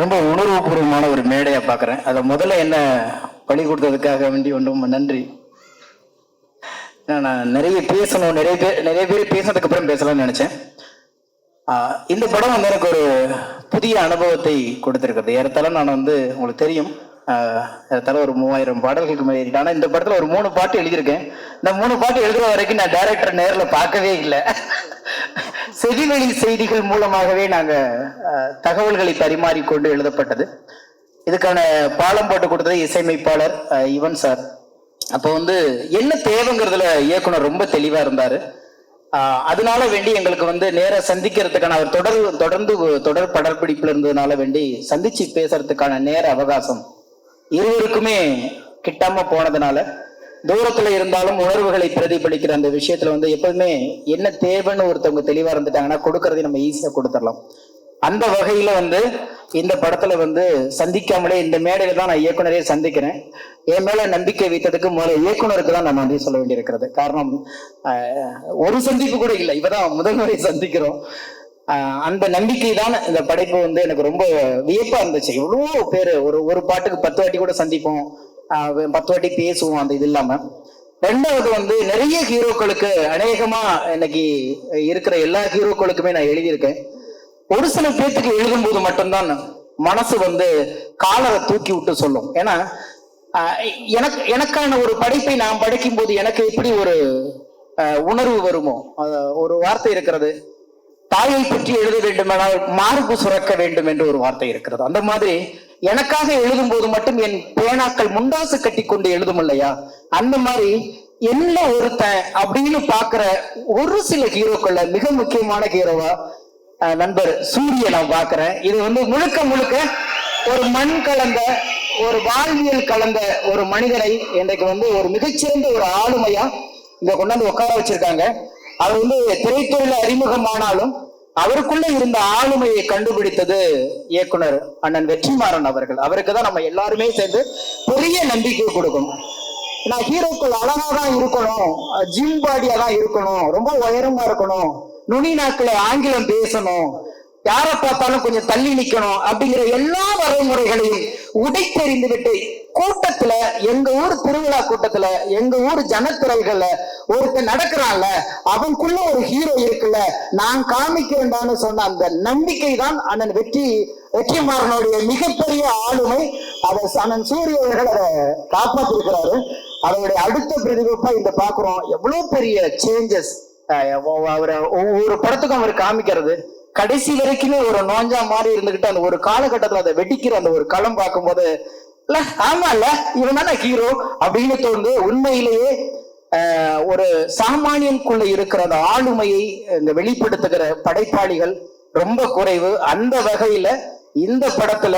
ரொம்ப உணர்வுபூர்வமான ஒரு மேடையா பார்க்குறேன். அதை முதல்ல என்ன பழி கொடுத்ததுக்காக வேண்டி ஒன்றும் நன்றி. நான் நிறைய பேசணும் நிறைய பேர் நிறைய பேர் பேசினதுக்கு அப்புறம் பேசலாம்னு நினைச்சேன். இந்த படம் வந்து எனக்கு ஒரு புதிய அனுபவத்தை கொடுத்துருக்குறது. ஏறத்தால நான் வந்து உங்களுக்கு தெரியும். ஏறத்தால ஒரு மூவாயிரம் பாடல்களுக்கு மேலே இருக்கு ஆனால் இந்த படத்தில் ஒரு மூணு பாட்டு எழுதியிருக்கேன். இந்த மூணு பாட்டு எழுதுற வரைக்கும் நான் டேரக்டர் நேரில் பார்க்கவே இல்லை. செவிவெளி செய்திகள் மூலமாகவே நாங்கள் தகவல்களை பரிமாறிக்கொண்டு எழுதப்பட்டது. இதுக்கான பாலம் போட்டு கொடுத்தது இசையமைப்பாளர் யுவன் சார். அப்போ வந்து என்ன தேவைங்கிறதுல இயக்குனர் ரொம்ப தெளிவா இருந்தாரு. அதனால வேண்டி எங்களுக்கு வந்து நேர சந்திக்கிறதுக்கான அவர் தொடர் தொடர்ந்து தொடர் படப்பிடிப்புல இருந்ததுனால வேண்டி சந்திச்சு பேசுறதுக்கான நேர அவகாசம் இருவருக்குமே கிட்டாம போனதுனால தூரத்துல இருந்தாலும் உணர்வுகளை பிரதிபலிக்கிற அந்த விஷயத்துல வந்து எப்போதுமே என்ன தேவைன்னு ஒருத்தவங்க தெளிவா இருந்துட்டாங்கன்னா கொடுக்கறதை நம்ம ஈஸியா கொடுத்துடலாம். அந்த வகையில வந்து இந்த படத்துல வந்து சந்திக்காமலே இந்த மேடையில தான் நான் இயக்குனரே சந்திக்கிறேன். என் மேல நம்பிக்கை வைத்ததுக்கு முதல்ல இயக்குனருக்கு தான் நான் நன்றி சொல்ல வேண்டியிருக்கிறது. காரணம் ஆஹ், ஒரு சந்திப்பு கூட இல்லை. இப்பதான் முதல் முறை சந்திக்கிறோம். ஆஹ், அந்த நம்பிக்கை தான் இந்த படைப்பு வந்து எனக்கு ரொம்ப வியப்பா இருந்துச்சு. எவ்வளவோ பேர் ஒரு ஒரு பாட்டுக்கு பத்து வாட்டி கூட சந்திப்போம். பத்து வாட்டி பேசுவோம் அந்த இது இல்லாம. ரெண்டாவது வந்து நிறைய ஹீரோக்களுக்கு அநேகமா இன்னைக்கு இருக்கிற எல்லா ஹீரோக்களுக்குமே நான் எழுதியிருக்கேன். ஒரு சில பேத்துக்கு எழுதும்போது மட்டும்தான் மனசு வந்து காலரை தூக்கி விட்டு சொல்லும். ஏன்னா எனக்கு எனக்கான ஒரு படைப்பை நான் படைக்கும் போது எனக்கு எப்படி ஒரு உணர்வு வருமோ? ஒரு வார்த்தை இருக்கிறது. தாயை பற்றி எழுத வேண்டுமானால் மார்பு சுரக்க வேண்டும் என்று ஒரு வார்த்தை இருக்கிறது. அந்த மாதிரி எனக்காக எழுதும் போது மட்டும் என் பேனாக்கள் முண்டாசு கட்டி கொண்டு எழுதும் இல்லையா அந்த மாதிரி என்ன ஒருத்தன் அப்படின்னு பாக்குற ஒரு சில ஹீரோக்கள்ல மிக முக்கியமான ஹீரோவா நண்பர் சூரிய நான் பாக்குறேன் இது வந்து முழுக்க முழுக்க ஒரு மண் கலந்த ஒரு வாழ்வியல் கலந்த ஒரு மனிதனை இன்றைக்கு வந்து ஒரு மிகச்சிறந்த ஒரு ஆளுமையா இங்க கொண்டாந்து உட்கார வச்சிருக்காங்க. அவர் வந்து திரைத்துறையில அறிமுகமானாலும் அவருக்குள்ள இருந்த ஆளுமையை கண்டுபிடித்தது இயக்குனர் அண்ணன் வெற்றிமாறன் அவர்கள். அவருக்கு தான் நம்ம எல்லாருமே சேர்ந்து பெரிய நம்பிக்கை கொடுக்கணும். நான் ஹீரோக்கள் அழகா தான் இருக்கணும் ஜிம் பாடியா தான் இருக்கணும் ரொம்ப உயரமா இருக்கணும் நுனி நாட்களை ஆங்கிலம் பேசணும் யாரை பார்த்தாலும் கொஞ்சம் தள்ளி நிக்கணும் அப்படிங்கிற எல்லா வரைமுறைகளையும் உடைத்தெறிந்து விட்டு கூட்டத்துல எங்க ஊர் திருவிழா கூட்டத்துல எங்க ஊர் ஜனத்திரல்கள்ல ஒருத்தர் நடக்கிறான்ல அவனுக்குள்ள ஒரு ஹீரோ இருக்குல்ல நான் காமிக்கிறேன்டான்னு சொன்ன அந்த நம்பிக்கை தான் அண்ணன் வெற்றி வெற்றிமாறனுடைய மிகப்பெரிய ஆளுமை. அதை அண்ணன் சூரிய அவர்கள் அதை காப்பாத்திருக்கிறாரு. அவருடைய அடுத்த பிரதிபலிப்பா இந்த பாக்குறோம் எவ்வளவு பெரிய சேஞ்சஸ் அவரை ஒவ்வொரு படத்துக்கும் அவர் காமிக்கிறது. கடைசி வரைக்குமே ஒரு நோஞ்சா மாதிரி இருந்துகிட்டு அந்த ஒரு காலகட்டத்துல அதை வெடிக்கிற அந்த ஒரு களம் பார்க்கும்போது இல்ல ஆமா இல்ல இவன் தானே ஹீரோ அப்படின்னு தோணுது உண்மையிலேயே ஒரு சாமானியனுக்குள்ள இருக்கிற அந்த ஆளுமையை இந்த வெளிப்படுத்துகிற படைப்பாளிகள் ரொம்ப குறைவு. அந்த வகையில இந்த படத்துல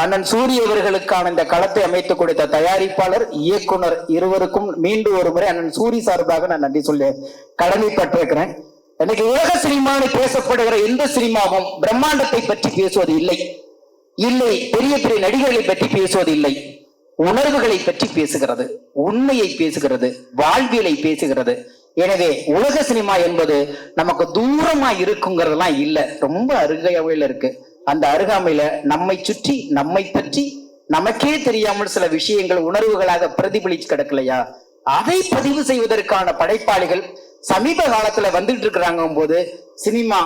அண்ணன் சூரிய அவர்களுக்கான இந்த களத்தை அமைத்து கொடுத்த தயாரிப்பாளர் இயக்குனர் இருவருக்கும் மீண்டும் ஒரு முறை அண்ணன் சூரி சார்பாக நான் நன்றி சொல்லி கடமைப்பட்டிருக்கிறேன். எனக்கு உலக சினிமான்னு பேசப்படுகிற எந்த சினிமாவும் பிரம்மாண்டத்தை பற்றி பேசுவது இல்லை. இல்லை பெரிய பெரிய நடிகர்களை பற்றி பேசுவதில்லை. உணர்வுகளை பற்றி பேசுகிறது உண்மையை பேசுகிறது வாழ்வியலை பேசுகிறது. எனவே உலக சினிமா என்பது நமக்கு தூரமா இருக்குங்கிறதெல்லாம் இல்ல. ரொம்ப அருகையாவில் இருக்கு. அந்த அருகாமையில நம்மை சுற்றி நம்மை பற்றி நமக்கே தெரியாமல் சில விஷயங்கள் உணர்வுகளாக பிரதிபலிச்சு கிடக்கலையா? அதை பதிவு செய்வதற்கான படைப்பாளிகள் சமீப காலத்துல வந்துட்டு இருக்கிறாங்க போது சினிமா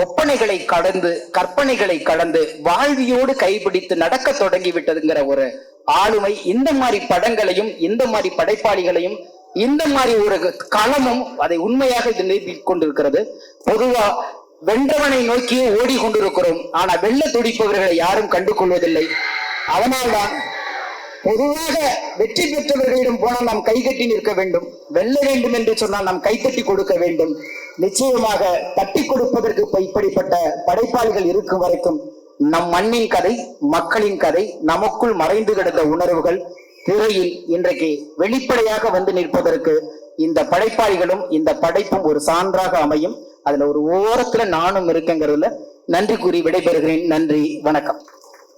ஒப்பனைகளை கடந்து கற்பனைகளை கடந்து வாழ்வியோடு கைபிடித்து நடக்க தொடங்கி விட்டதுங்கிற ஒரு ஆளுமை இந்த மாதிரி படங்களையும் இந்த மாதிரி படைப்பாளிகளையும் இந்த மாதிரி ஒரு களமும் அதை உண்மையாக இது கொண்டிருக்கிறது. பொதுவா வென்றவனை நோக்கியே ஓடிக்கொண்டிருக்கிறோம். ஆனா வெள்ள துடிப்பவர்களை யாரும் கண்டு கொள்வதில்லை அதனால்தான் பொதுவாக வெற்றி பெற்றவர்களிடம் போனால் நாம் கைகட்டி நிற்க வேண்டும். வெல்ல வேண்டும் என்று சொன்னால் நாம் கைத்தட்டி கொடுக்க வேண்டும். நிச்சயமாக தட்டி கொடுப்பதற்கு இப்படிப்பட்ட படைப்பாளிகள் இருக்கும் வரைக்கும் நம் மண்ணின் கதை மக்களின் கதை நமக்குள் மறைந்து கிடந்த உணர்வுகள் திரையில் இன்றைக்கு வெளிப்படையாக வந்து நிற்பதற்கு இந்த படைப்பாளிகளும் இந்த படைப்பும் ஒரு சான்றாக அமையும். அதுல ஒரு ஓரத்துல நானும் இருக்கங்கிறதுல நன்றி கூறி விடைபெறுகிறேன். நன்றி வணக்கம்.